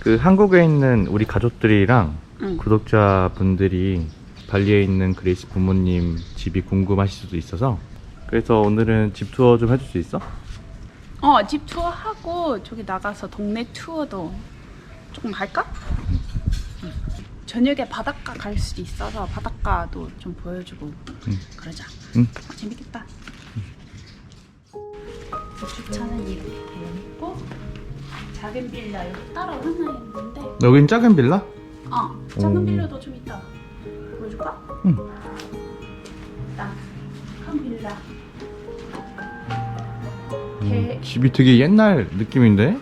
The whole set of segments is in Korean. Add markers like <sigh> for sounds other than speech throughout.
그 한국에 있는 우리 가족들이랑 응. 구독자분들이 발리에 있는 그레이스 부모님 집이 궁금하실 수도 있어서 그래서 오늘은 집 투어 좀 해줄 수 있어? 어, 집 투어 하고 저기 나가서 동네 투어도 조금? 응. 저녁에 바닷가 갈 수도 있어서 바닷가도 좀 보여주고 응. 그러자. 응. 어, 재밌겠다. 주차는 이렇게 되어 있고 작은 빌라 여기 따로 하나 있는데 여긴 작은 빌라? 어 작은 오. 빌라도 좀 있다. 보여줄까? 응. 일단 큰 빌라. 음, 개- 집이 되게 옛날 느낌인데?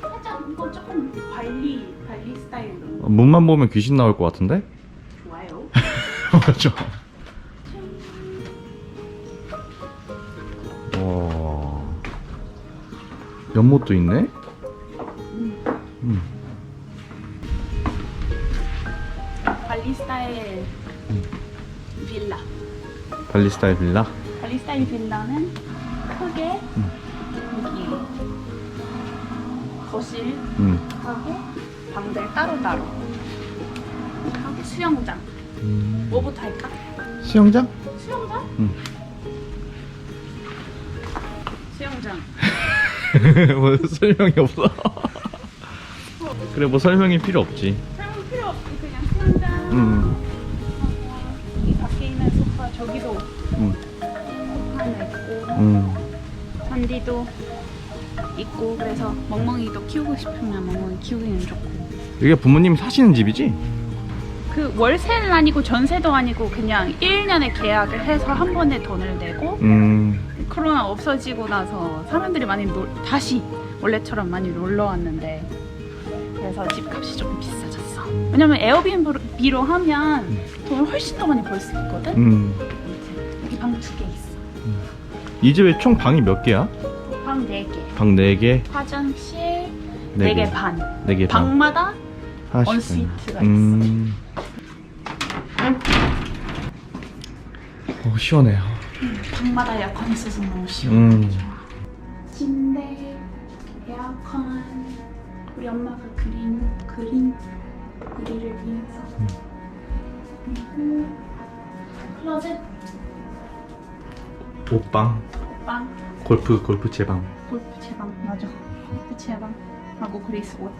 살짝 이거 조금 발리 발리 스타일로 어, 문만 보면 귀신 나올 것 같은데? 좋아요. <laughs> <laughs> 와. 연못도 있네? 음. 발리 스타일 음. 빌라. 발리 스타일 빌라? 발리 스타일 빌라는 크게 음. 여기 거실 음. 하고 방들 따로 따로 하고 수영장. 음. 뭐부터 할까? 수영장? 수영장? 응. 수영장. <laughs> 뭐 설명이 없어. 그래 뭐 설명이 필요 없지. 설명 필요 없이 그냥 수영장. 음. 하고 이 밖에 있는 소파 저기도 음. 소파 하나 있고 음. 잔디도 있고 그래서 멍멍이도 키우고 싶으면 멍멍이 키우기는 좋고 여기가 부모님 사시는 집이지? 그 월세는 아니고 전세도 아니고 그냥 1년에 계약을 해서 한 번에 돈을 내고 음. 코로나 없어지고 나서 사람들이 많이 놀, 다시 원래처럼 많이 놀러 왔는데 그래서 집값이 조금 비싸졌어 왜냐면 에어비앤비로 하면 돈을 훨씬 더 많이 벌 수 있거든 음. 여기 방 두 개 있어 이 집에 총 방이 몇 개야? 방 네 개 방 4개? 화장실 네네 개. 반 4개 방. 방마다 하나씩 언스위트가 음. 어, 시원해요. 방마다 에어컨 있어서 너무 시원 음. 침대, 에어컨, 우리 엄마가 그린 그린 우리를 위해서. 그리고 클로젯, 옷방, 방, 골프, 골프 채방. 골프 채방. 맞아. 골프 채방. 하고 그리스 옷.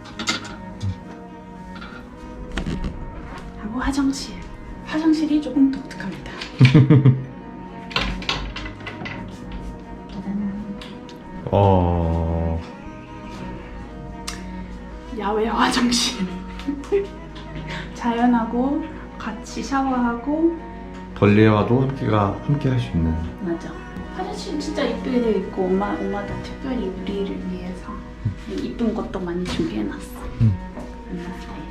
하고 화장실. 화장실이 조금 독특합니다. <laughs> 짜잔. 어. 야외 화장실 <laughs> 자연하고 같이 샤워하고 벌레와도 함께가 함께 할 수 있는. 맞아 화장실 진짜 이쁘게 되어 있고 엄마 엄마도 특별히 우리를 위해서 이쁜 것도 많이 준비해놨어 음. 엄마 스타일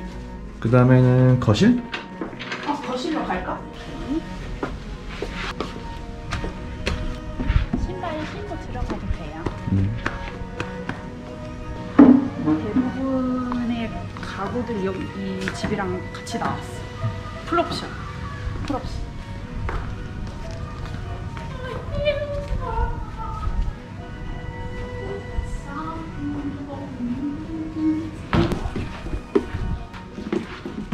그 다음에는 거실? 어 거실로 갈까? 신발 신고 들어가도 돼요 음. 가구들이 여기 이 집이랑 같이 나왔어. 풀옵션. 풀옵션.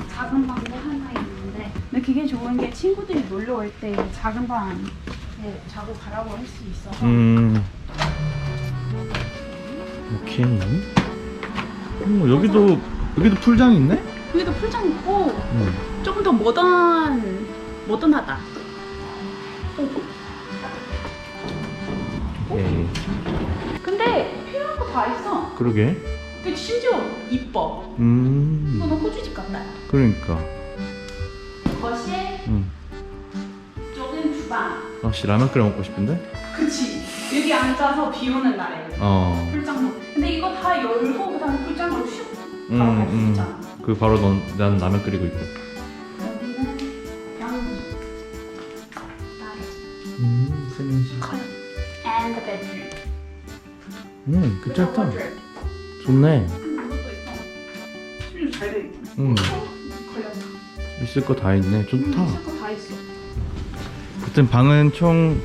작은 방도 하나 있는데. 근데 그게 좋은 게 친구들이 놀러 올 때 작은 방에 자고 가라고 할 수 있어서. 음. 오케이. 오, 여기도 여기도 풀장 있네? 여기도 풀장 있고 음. 조금 더 모던 모던하다. 오케이. 근데 필요한 거 다 있어. 그러게. 그 심지어 이뻐. 음. 이거는 호주집 같다. 그러니까. 거실, 음. 쪽은 주방. 아씨 라면 끓여 먹고 싶은데? 그치. 여기 앉아서 비 오는 날에 어. 풀장도. 근데 이거 다 열고 그다음에 풀장으로 슉 음, 바로 갈수 음. 있잖아. 그 바로 넌 나는 라면 끓이고 있고. 여기는 변기. 따로. 음, 세면시. 커요. And the bedroom. 음, 괜찮다. wardrobe. 좋네. 음, 이것도 있어. 실력 잘돼 있네. 음. 있을 거 다 있네. 좋다. 음, 있어. 하여튼 방은 총네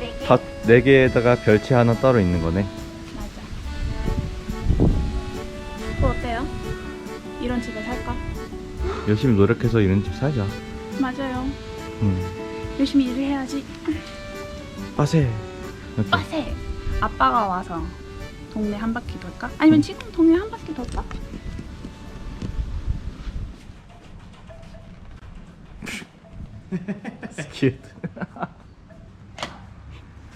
개. 다, 4개에다가 별채 하나 따로 있는 거네. 열심히 노력해서 이런 집 살자. 맞아요. 음. 열심히 일을 해야지. 빠세. 이렇게. 빠세. 아빠가 와서 동네 한 바퀴 돌까? 아니면 지금 동네 한 바퀴 돌까? <laughs> cute.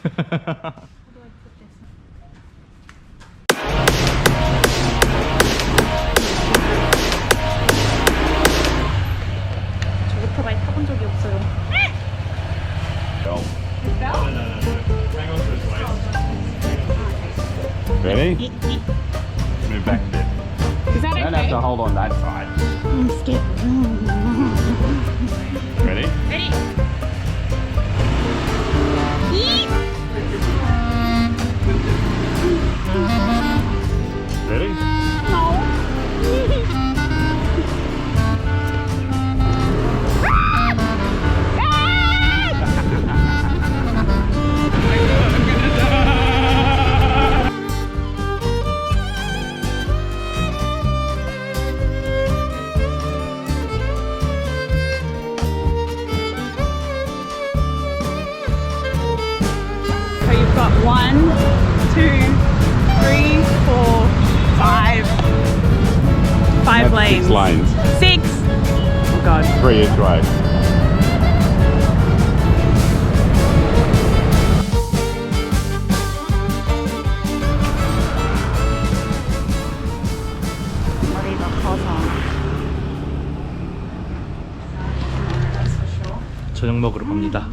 <laughs> Move back a bit. Is that Don't have to hold on that side. I'm um, scared. One, two, three, four, five. Five That's lanes. Six lanes. Six. Oh god. Three each way. 머리가 커서. 저녁 먹으러 갑니다.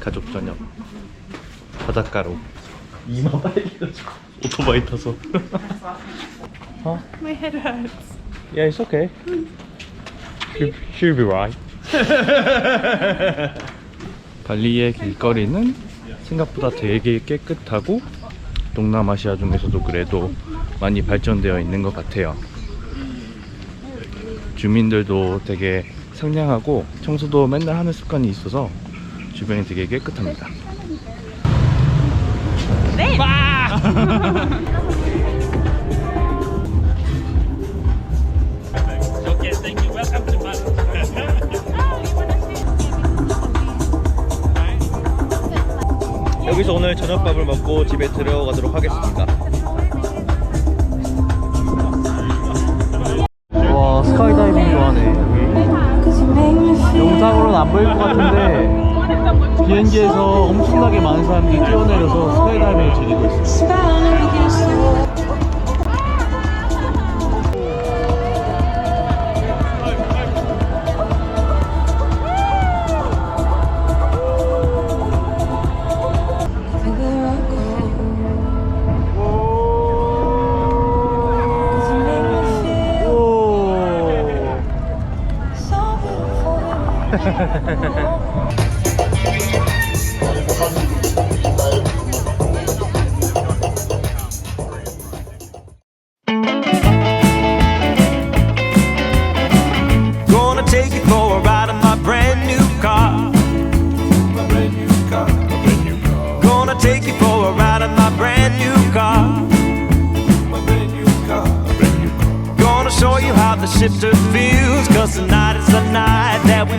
가족 저녁. 바닷가로. 이마 빨개가지고 오토바이 타서. My head hurts. Yeah, it's okay. She'll, she'll be right. <laughs> 발리의 길거리는 생각보다 되게 깨끗하고 동남아시아 중에서도 그래도 많이 발전되어 있는 것 같아요. 주민들도 되게 상냥하고 청소도 맨날 하는 습관이 있어서 주변이 되게 깨끗합니다. 네. <laughs> 여기서 오늘 저녁밥을 먹고 집에 들어가도록 하겠습니다. 와 스카이다이빙도 하네 여기. 영상으로는 안 보일 것 같은데 비행기에서 엄청나게 많은 사람들이 뛰어내려서 스카이다이빙을 즐기고. 오. <laughs> take you for a ride in my brand new car. My brand new car. brand new car. Gonna show you how the shifter feels. Cause tonight is the night that we